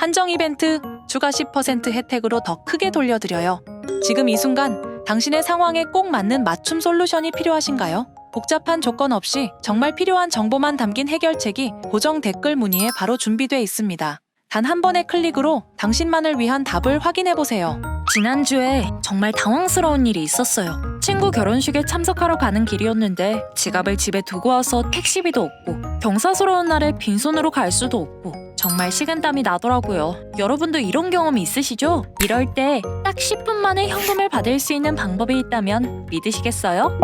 한정 이벤트, 추가 10% 혜택으로 더 크게 돌려드려요. 지금 이 순간 당신의 상황에 꼭 맞는 맞춤 솔루션이 필요하신가요? 복잡한 조건 없이 정말 필요한 정보만 담긴 해결책이 고정 댓글 문의에 바로 준비되어 있습니다. 단 한 번의 클릭으로 당신만을 위한 답을 확인해 보세요. 지난주에 정말 당황스러운 일이 있었어요. 친구 결혼식에 참석하러 가는 길이었는데 지갑을 집에 두고 와서 택시비도 없고 경사스러운 날에 빈손으로 갈 수도 없고 정말 식은땀이 나더라고요. 여러분도 이런 경험이 있으시죠? 이럴 때 딱 10분 만에 현금을 받을 수 있는 방법이 있다면 믿으시겠어요?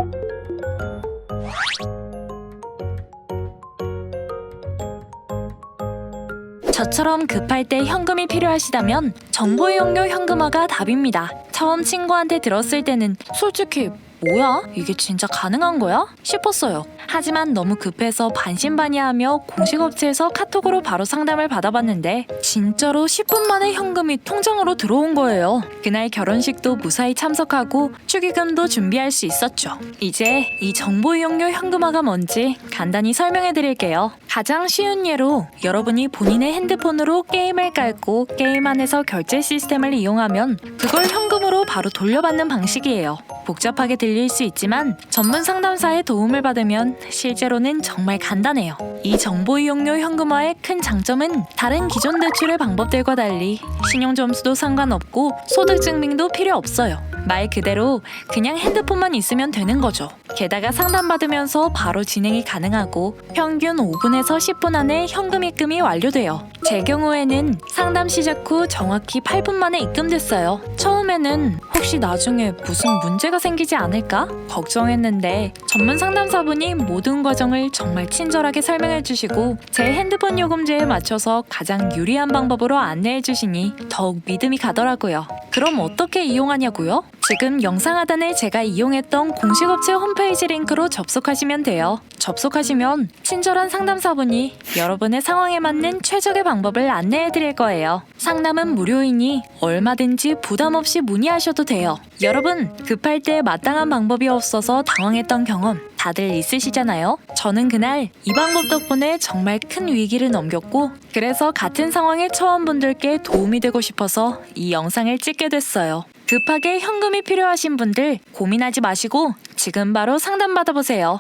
저처럼 급할 때 현금이 필요하시다면 정보 이용료 현금화가 답입니다. 처음 친구한테 들었을 때는 솔직히 뭐야? 이게 진짜 가능한 거야? 싶었어요. 하지만 너무 급해서 반신반의하며 공식 업체에서 카톡으로 바로 상담을 받아봤는데 진짜로 10분 만에 현금이 통장으로 들어온 거예요. 그날 결혼식도 무사히 참석하고 축의금도 준비할 수 있었죠. 이제 이 정보 이용료 현금화가 뭔지 간단히 설명해 드릴게요. 가장 쉬운 예로 여러분이 본인의 핸드폰으로 게임을 깔고 게임 안에서 결제 시스템을 이용하면 그걸 현금으로 바로 돌려받는 방식이에요. 복잡하게 들릴 수 있지만 전문 상담사의 도움을 받으면 실제로는 정말 간단해요. 이 정보 이용료 현금화의 큰 장점은 다른 기존 대출의 방법들과 달리 신용 점수도 상관없고 소득 증명도 필요 없어요. 말 그대로 그냥 핸드폰만 있으면 되는 거죠. 게다가 상담받으면서 바로 진행이 가능하고 평균 5분에서 10분 안에 현금 입금이 완료돼요. 제 경우에는 상담 시작 후 정확히 8분 만에 입금됐어요. 처음 에는 혹시 나중에 무슨 문제가 생기지 않을까 걱정했는데 전문 상담사분이 모든 과정을 정말 친절하게 설명해 주시고 제 핸드폰 요금제에 맞춰서 가장 유리한 방법으로 안내해 주시니 더욱 믿음이 가더라고요. 그럼 어떻게 이용하냐고요? 지금 영상 하단에 제가 이용했던 공식 업체 홈페이지 링크로 접속하시면 돼요. 접속하시면 친절한 상담사분이 여러분의 상황에 맞는 최적의 방법을 안내해 드릴 거예요. 상담은 무료이니 얼마든지 부담 없이 문의하셔도 돼요. 여러분, 급할 때 마땅한 방법이 없어서 당황했던 경험 다들 있으시잖아요? 저는 그날 이 방법 덕분에 정말 큰 위기를 넘겼고 그래서 같은 상황의 처원분들께 도움이 되고 싶어서 이 영상을 찍게 됐어요. 급하게 현금이 필요하신 분들 고민하지 마시고 지금 바로 상담 받아보세요.